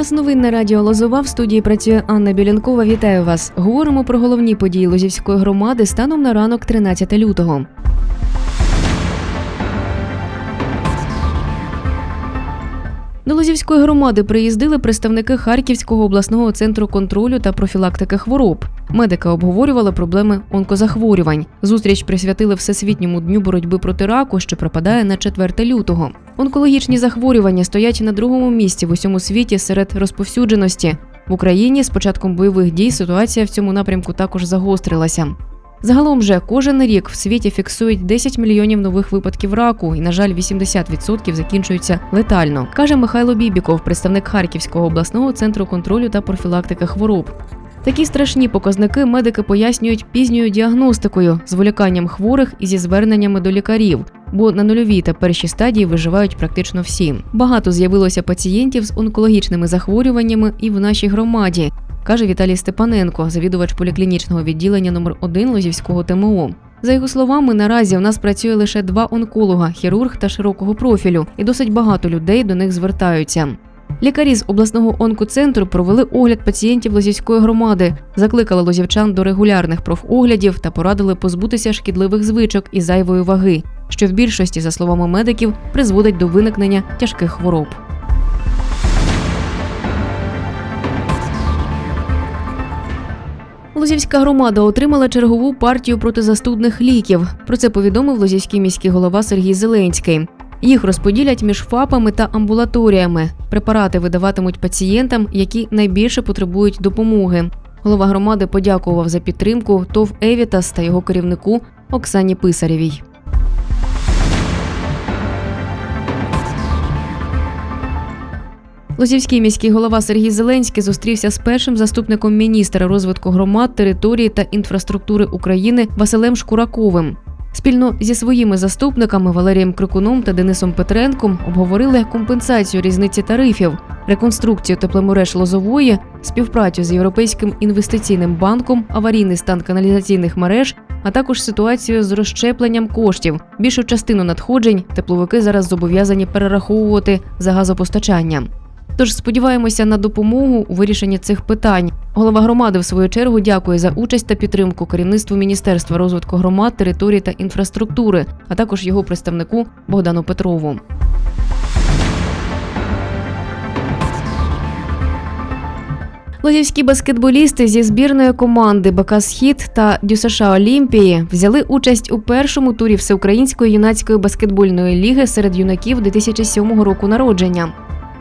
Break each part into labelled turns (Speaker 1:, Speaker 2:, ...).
Speaker 1: Час новин на радіо Лозова в студії працює Анна Білянкова. Вітаю вас. Говоримо про головні події Лозівської громади станом на ранок 13 лютого. До Лозівської громади приїздили представники Харківського обласного центру контролю та профілактики хвороб. Медики обговорювали проблеми онкозахворювань. Зустріч присвятили Всесвітньому дню боротьби проти раку, що припадає на 4 лютого. Онкологічні захворювання стоять на другому місці в усьому світі серед розповсюдженості. В Україні з початком бойових дій ситуація в цьому напрямку також загострилася. Загалом же кожен рік в світі фіксують 10 мільйонів нових випадків раку, і, на жаль, 80% закінчуються летально, каже Михайло Бібіков, представник Харківського обласного центру контролю та профілактики хвороб. Такі страшні показники медики пояснюють пізньою діагностикою, зволіканням хворих і зі зверненнями до лікарів, бо на нульовій та першій стадії виживають практично всі. Багато з'явилося пацієнтів з онкологічними захворюваннями і в нашій громаді, каже Віталій Степаненко, завідувач поліклінічного відділення номер 1 Лозівського ТМО. За його словами, наразі у нас працює лише два онколога, хірург та широкого профілю, і досить багато людей до них звертаються. Лікарі з обласного онкоцентру провели огляд пацієнтів Лозівської громади, закликали лозівчан до регулярних профоглядів та порадили позбутися шкідливих звичок і зайвої ваги, що в більшості, за словами медиків, призводить до виникнення тяжких хвороб. Лозівська громада отримала чергову партію протизастудних ліків. Про це повідомив Лозівський міський голова Сергій Зеленський. Їх розподілять між ФАПами та амбулаторіями. Препарати видаватимуть пацієнтам, які найбільше потребують допомоги. Голова громади подякував за підтримку ТОВ Евітас та його керівнику Оксані Писарєвій. Лозівський міський голова Сергій Зеленський зустрівся з першим заступником міністра розвитку громад, території та інфраструктури України Василем Шкураковим. Спільно зі своїми заступниками Валерієм Крикуном та Денисом Петренком обговорили компенсацію різниці тарифів, реконструкцію тепломереж Лозової, співпрацю з Європейським інвестиційним банком, аварійний стан каналізаційних мереж, а також ситуацію з розщепленням коштів. Більшу частину надходжень тепловики зараз зобов'язані перераховувати за газопостачання. Тож сподіваємося на допомогу у вирішенні цих питань. Голова громади, в свою чергу, дякує за участь та підтримку керівництву Міністерства розвитку громад, території та інфраструктури, а також його представнику Богдану Петрову. Лозівські баскетболісти зі збірної команди БК Схід та ДЮСШ Олімпії взяли участь у першому турі Всеукраїнської юнацької баскетбольної ліги серед юнаків 2007 року народження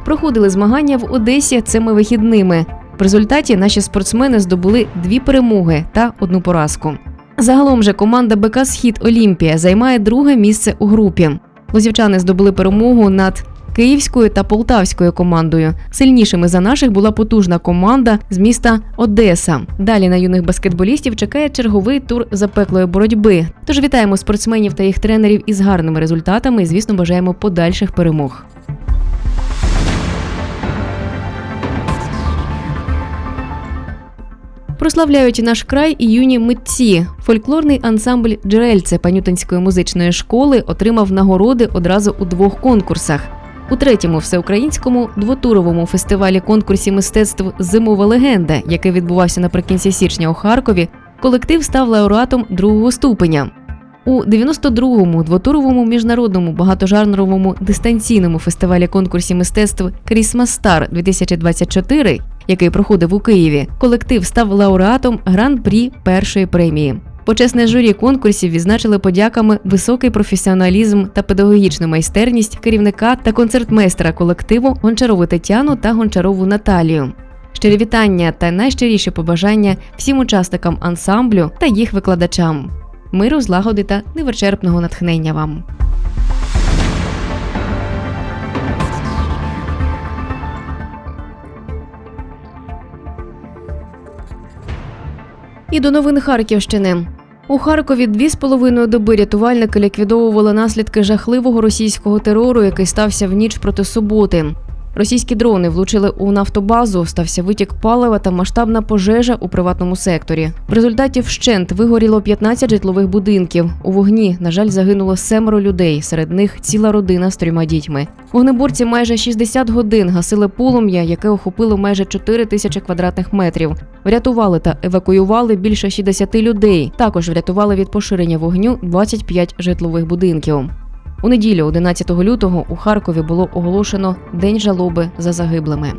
Speaker 1: проходили змагання в Одесі цими вихідними. В результаті наші спортсмени здобули дві перемоги та одну поразку. Загалом же команда БК Схід Олімпія займає друге місце у групі. Лозівчани здобули перемогу над київською та полтавською командою. Сильнішими за наших була потужна команда з міста Одеса. Далі на юних баскетболістів чекає черговий тур запеклої боротьби. Тож вітаємо спортсменів та їх тренерів із гарними результатами і, звісно, бажаємо подальших перемог. Прославляють наш край і юні митці. Фольклорний ансамбль Джерельце Панютинської музичної школи отримав нагороди одразу у двох конкурсах. У третьому всеукраїнському двотуровому фестивалі конкурсі мистецтв Зимова легенда, який відбувався наприкінці січня у Харкові, колектив став лауреатом другого ступеня. У 92-му двотуровому міжнародному багатожанровому дистанційному фестивалі конкурсі мистецтв Крісмас Стар 2024 який проходив у Києві, колектив став лауреатом гран-прі першої премії. Почесне журі конкурсів відзначили подяками високий професіоналізм та педагогічну майстерність керівника та концертмейстера колективу Гончарову Тетяну та Гончарову Наталію. Щирі вітання та найщиріші побажання всім учасникам ансамблю та їх викладачам. Миру, злагоди та невичерпного натхнення вам. І до новин Харківщини. У Харкові дві з половиною доби рятувальники ліквідовували наслідки жахливого російського терору, який стався в ніч проти суботи. Російські дрони влучили у нафтобазу, стався витік палива та масштабна пожежа у приватному секторі. В результаті вщент вигоріло 15 житлових будинків. У вогні, на жаль, загинуло семеро людей. Серед них ціла родина з трьома дітьми. Вогнеборці майже 60 годин гасили полум'я, яке охопило майже 4 тисячі квадратних метрів. Врятували та евакуювали більше 60 людей. Також врятували від поширення вогню 25 житлових будинків. У неділю, 11 лютого, у Харкові було оголошено День жалоби за загиблими.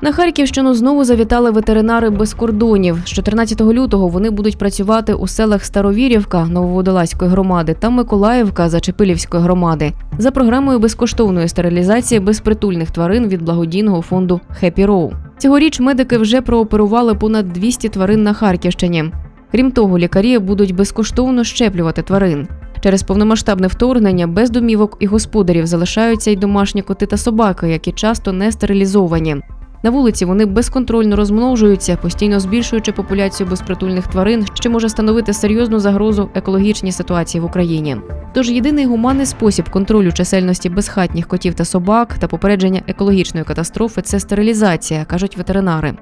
Speaker 1: На Харківщину знову завітали ветеринари без кордонів. З 14 лютого вони будуть працювати у селах Старовірівка Нововодолазької громади та Миколаївка Зачепилівської громади за програмою безкоштовної стерилізації безпритульних тварин від благодійного фонду Happy Row. Цьогоріч медики вже прооперували понад 200 тварин на Харківщині. Крім того, лікарі будуть безкоштовно щеплювати тварин. Через повномасштабне вторгнення без домівок і господарів залишаються й домашні коти та собаки, які часто не стерилізовані. На вулиці вони безконтрольно розмножуються, постійно збільшуючи популяцію безпритульних тварин, що може становити серйозну загрозу екологічній ситуації в Україні. Тож єдиний гуманний спосіб контролю чисельності безхатніх котів та собак та попередження екологічної катастрофи це стерилізація, кажуть ветеринари.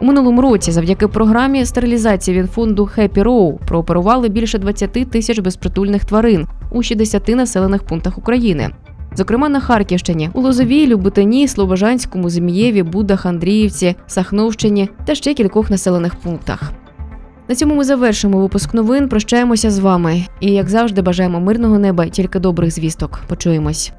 Speaker 1: У минулому році, завдяки програмі стерилізації від фонду Happy Row прооперували більше 20 тисяч безпритульних тварин у 60 населених пунктах України. Зокрема, на Харківщині, у Лозовій, Люботині, Слобожанському, Змієві, Будах, Андріївці, Сахновщині та ще кількох населених пунктах. На цьому ми завершимо випуск новин. Прощаємося з вами. І як завжди, бажаємо мирного неба, тільки добрих звісток. Почуємось.